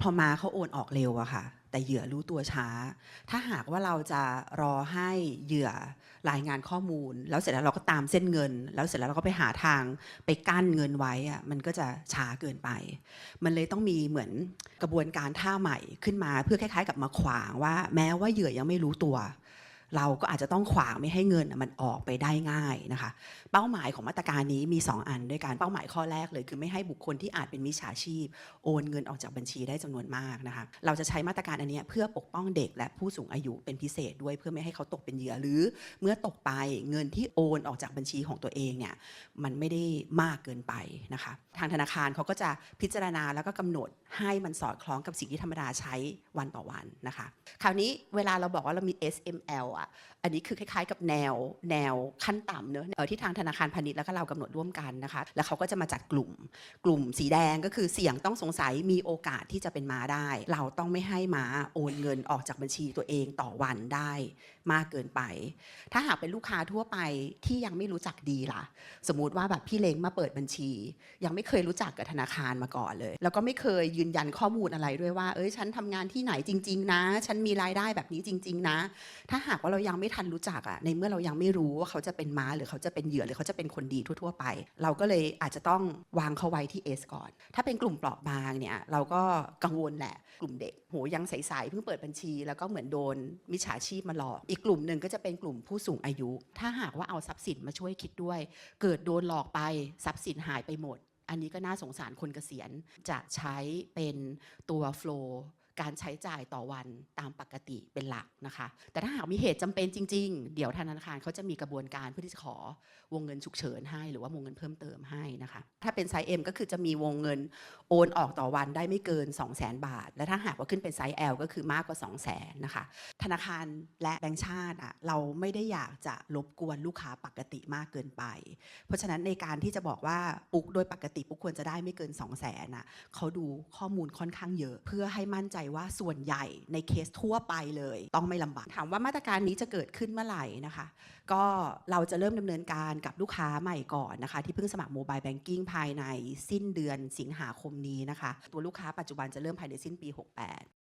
พอมาเขาโอนออกเร็วอะค่ะ แต่เหยื่อรู้ตัวช้า ถ้าหากว่าเราจะรอให้เหยื่อรายงานข้อมูล แล้วเสร็จแล้วเราก็ตามเส้นเงิน แล้วเสร็จแล้วเราก็ไปหาทางไปกั้นเงินไว้อะมันก็จะช้าเกินไป มันเลยต้องมีเหมือนกระบวนการท่าใหม่ขึ้นมา เพื่อคล้ายๆ กับมาขวางว่า แม้ว่าเหยื่อยังไม่รู้ตัว เราก็อาจจะต้องขวางไม่ให้เงินมันออกไปได้ง่ายนะคะ เป้าหมายของมาตรการนี้มี 2 อันด้วยกันเป้าหมายข้อแรกเลย คือไม่ให้บุคคลที่อาจเป็นมิจฉาชีพ โอนเงินออกจากบัญชีได้จำนวนมากนะคะ เราจะใช้มาตรการอันนี้เพื่อปกป้องเด็กและผู้สูงอายุเป็นพิเศษด้วยเพื่อไม่ให้เขาตกเป็นเหยื่อหรือ เมื่อตกไปเงินที่โอนออกจากบัญชีของตัวเองเนี่ยมันไม่ได้มากเกินไปนะคะ ทางธนาคารเขาก็จะพิจารณาแล้วก็กำหนดให้มันสอดคล้องกับสิ่งที่ธรรมดาใช้วันต่อวันนะคะ คราวนี้เวลาเราบอกว่าเรามี SML อะอันนี้คือคล้ายๆ กับแนวแนวขั้นต่ำเนอะเออที่ทางธนาคารพาณิชย์แล้วก็เรากำหนดร่วมกันนะคะ แล้วเขาก็จะมาจัดกลุ่ม กลุ่มสีแดงก็คือเสี่ยงต้องสงสัยมีโอกาสที่จะเป็นม้าได้ เราต้องไม่ให้ม้าโอนเงินออกจากบัญชีตัวเองต่อวันได้มากเกินไป ถ้าหากเป็นลูกค้าทั่วไปที่ยังไม่รู้จักดีล่ะ สมมุติว่าแบบพี่เล้งมาเปิดบัญชี ยังไม่เคยรู้จักกับธนาคารมาก่อนเลย แล้วก็ไม่เคยยืนยันข้อมูลอะไรด้วยว่า เอ้ยฉันทำงานที่ไหนจริง ๆ นะ ฉันมีรายได้แบบนี้จริง ๆ นะ ถ้าหากว่าเรายังไม่ทันรู้จักอะในเมื่อเรายังไม่รู้ว่าเขาจะเป็นม้าหรือเขาจะเป็นเหยื่อหรือเขาจะเป็นคนดีทั่วๆไป เราก็เลยอาจจะต้องวางเขาไว้ที่ S ก่อน ถ้าเป็นกลุ่มเปราะบางเนี่ยเราก็กังวลแหละกลุ่มเด็กโหยังใสๆเพิ่งเปิดบัญชี แล้วก็เหมือนโดนมิจฉาชีพมาหลอก อีกกลุ่มหนึ่งก็จะเป็นกลุ่มผู้สูงอายุ ถ้าหากว่าเอาทรัพย์สินมาช่วยคิดด้วย เกิดโดนหลอกไปทรัพย์สินหายไปหมด อันนี้ก็น่าสงสารคนเกษียณจะใช้เป็นตัวโฟล การใช้จ่ายต่อวันตามปกติเป็นหลักนะคะ แต่ถ้าหากมีเหตุจำเป็นจริง ๆ เดี๋ยวธนาคารเขาจะมีกระบวนการเพื่อที่จะขอวงเงินฉุกเฉินให้ หรือว่าวงเงินเพิ่มเติมให้นะคะ ถ้าเป็นไซส์ M ก็คือจะมีวงเงินโอนออกต่อวันได้ไม่เกิน 2 0 0 0 0 0 บาท และถ้าหากว่าขึ้นเป็นไซส์ L ก็คือมากกว่า 2 0 0 0 0 0นะคะ ธนาคารและแบงก์ชาติอะเราไม่ได้อยากจะรบกวนลูกค้าปกติมากเกินไป เพราะฉะนั้นในการที่จะบอกว่าปุ๊กโดยปกติปุ๊กควรจะได้ไม่เกิน 2 0 0 0 0 0น่ะเขาดูข้อมูลค่อนข้างเยอะเพื่อให้มั่นใจว่าส่วนใหญ่ในเคสทั่วไปเลย ต้องไม่ลำบากถามว่ามาตรการนี้จะเกิดขึ้นเมื่อไหร่นะคะ ก็เราจะเริ่มดำเนินการกับลูกค้าใหม่ก่อนนะคะ ที่เพิ่งสมัครโมบายแบงกิ้งภายในสิ้นเดือนสิงหาคมนี้นะคะ ตัวลูกค้าปัจจุบันจะเริ่มภายในสิ้นปี 68